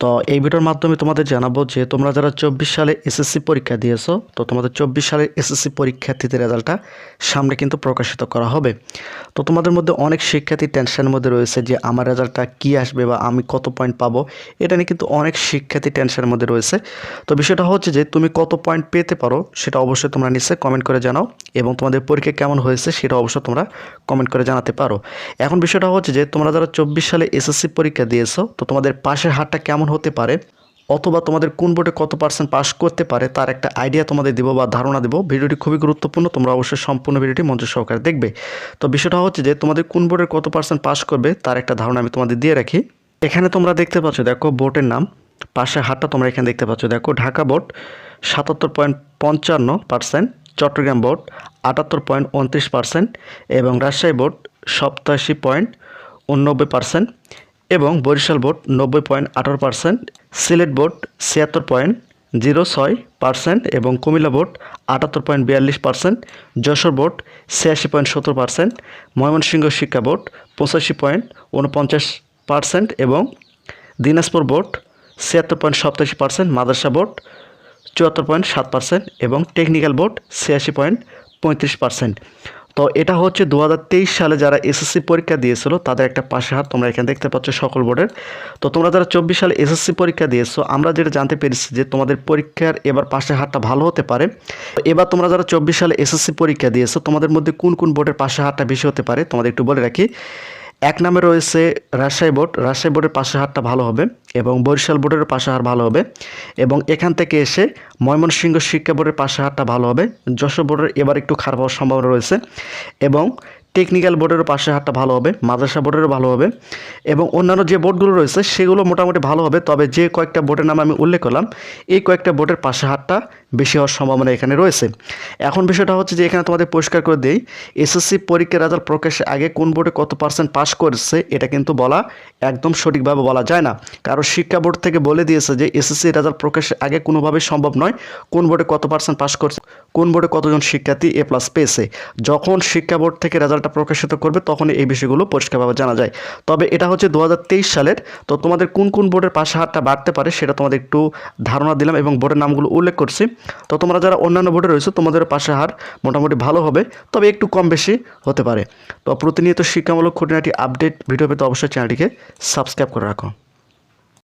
তো এই ভিডিওর মাধ্যমে তোমাদের জানাব যে তোমরা যারা চব্বিশ সালে এসএসসি পরীক্ষা দিয়েছ, তো তোমাদের চব্বিশ সালের এসএসসি পরীক্ষার্থীদের রেজাল্টটা সামনে কিন্তু প্রকাশিত করা হবে। তো তোমাদের মধ্যে অনেক শিক্ষার্থী টেনশনের মধ্যে রয়েছে যে আমার রেজাল্টটা কী আসবে বা আমি কত পয়েন্ট পাবো। এটা নিয়ে কিন্তু অনেক শিক্ষার্থী টেনশনের মধ্যে রয়েছে। তো বিষয়টা হচ্ছে যে তুমি কত পয়েন্ট পেতে পারো সেটা অবশ্যই তোমরা নিশ্চয়ই কমেন্ট করে জানাও এবং তোমাদের পরীক্ষা কেমন হয়েছে সেটা অবশ্যই তোমরা কমেন্ট করে জানাতে পারো। এখন বিষয়টা হচ্ছে যে তোমরা যারা চব্বিশ সালে এসএসসি পরীক্ষা দিয়েছ, তো তোমাদের পাশের হারটা কেমন হতে পারে, অথবা তোমাদের কোন বোর্ডে কত পার্সেন্ট পাস করতে পারে, তার একটা আইডিয়া তোমাদের দেবো বা ধারণা দেবো। ভিডিওটি খুবই গুরুত্বপূর্ণ, তোমরা অবশ্যই সম্পূর্ণ ভিডিওটি মঞ্চ সহকারে দেখবে। তো বিষয়টা হচ্ছে যে, তোমাদের কোন বোর্ডের কত পার্সেন্ট পাস করবে, তার একটা ধারণা আমি তোমাদের দিয়ে রাখি। এখানে তোমরা দেখতে পাচ্ছ, দেখো বোর্ডের নাম পাশে হাটটা তোমরা এখানে দেখতে পাচ্ছ। দেখো ঢাকা বোর্ড সাতাত্তর পয়েন্ট পঞ্চান্ন পার্সেন্ট চট্টগ্রাম বোর্ড আটাত্তর পয়েন্ট উনত্রিশ পার্সেন্ট এবং রাজশাহী বোর্ড সপ্তাশি পয়েন্ট উননব্বই পার্সেন্ট এবং বরিশাল বোর্ড নব্বই পয়েন্ট আঠারো পার্সেন্ট, সিলেট বোর্ড ছিয়াত্তর পয়েন্ট জিরো ছয় পার্সেন্ট এবং কুমিল্লা বোর্ড আটাত্তর পয়েন্ট বিয়াল্লিশ পার্সেন্ট, যশোর বোর্ড ছিয়াশি পয়েন্ট সত্তর পার্সেন্ট, ময়মনসিংহ শিক্ষা বোর্ড পঁচাশি পয়েন্ট উনপঞ্চাশ পার্সেন্ট এবং দিনাজপুর বোর্ড ছিয়াত্তর পয়েন্ট সপ্তাশি পার্সেন্ট, মাদ্রাসা বোর্ড চুয়াত্তর পয়েন্ট সাত পার্সেন্ট এবং টেকনিক্যাল বোর্ড ছিয়াশি পয়েন্ট পঁয়ত্রিশ পার্সেন্ট। তো এটা হচ্ছে দু হাজার তেইশ সালে যারা এসএসসি পরীক্ষা দিয়েছিল, তাদের একটা পাশে হাত তোমরা এখানে দেখতে পাচ্ছ সকল বোর্ডের। তো তোমরা যারা চব্বিশ সালে এসএসসি পরীক্ষা দিয়েছ, আমরা যেটা জানতে পেরেছি যে তোমাদের পরীক্ষার এবার পাশে হাতটা ভালো হতে পারে। এবার তোমরা যারা চব্বিশ সালে এসএসসি পরীক্ষা দিয়েছ, তোমাদের মধ্যে কোন কোন বোর্ডের পাশে হাতটা বেশি হতে পারে, তোমাদের একটু বলে রাখি। এক নামে রয়েছে রাজশাহী বোর্ড। রাজশাহী বোর্ডের পাশে হারটা ভালো হবে এবং বরিশাল বোর্ডের পাশে হার ভালো হবে এবং এখান থেকে এসে ময়মনসিংহ শিক্ষা বোর্ডের পাশে হারটা ভালো হবে। যশোর বোর্ডের এবার একটু খারাপ হওয়ার সম্ভাবনা রয়েছে এবং টেকনিক্যাল বোর্ডেরও পাশে হারটা ভালো হবে, মাদ্রাসা বোর্ডেরও ভালো হবে এবং অন্যান্য যে বোর্ডগুলো রয়েছে সেগুলো মোটামুটি ভালো হবে। তবে যে কয়েকটা বোর্ডের নাম আমি উল্লেখ করলাম, এই কয়েকটা বোর্ডের পাশে হারটা বেশি হওয়ার সম্ভাবনা এখানে রয়েছে। এখন বিষয়টা হচ্ছে যে এখানে তোমাদের পরিষ্কার করে দেই এসএসসি পরীক্ষার রেজাল্ট প্রকাশের আগে কোন বোর্ডে কত পার্সেন্ট পাস করেছে এটা কিন্তু বলা একদম সঠিকভাবে বলা যায় না। কারণ শিক্ষা বোর্ড থেকে বলে দিয়েছে যে এসএসসি রেজাল্ট প্রকাশের আগে কোনোভাবেই সম্ভব নয় কোন বোর্ডে কত পার্সেন্ট পাস করছে, কোন বোর্ডে কতজন শিক্ষার্থী এ প্লাস পেয়েছে। যখন শিক্ষা বোর্ড থেকে রেজাল্টটা প্রকাশিত করবে তখন এই বিষয়গুলো পরিষ্কারভাবে জানা যায়। তবে এটা হচ্ছে দু হাজার তেইশ সালের, তো তোমাদের কোন কোন বোর্ডের পাশ হারটা বাড়তে পারে সেটা তোমাদের একটু ধারণা দিলাম এবং বোর্ডের নামগুলো উল্লেখ করছি। তো তোমরা যারা অন্যান্য বোর্ডে রয়েছে, তোমাদের পাশে হার মোটামুটি ভালো হবে, তবে একটু কম বেশি হতে পারে। তো প্রতিনিয়ত শিক্ষামূলক খুঁটিনাটি আপডেট, ভিডিও পেতে অবশ্যই চ্যানেলটিকে সাবস্ক্রাইব করে রাখো।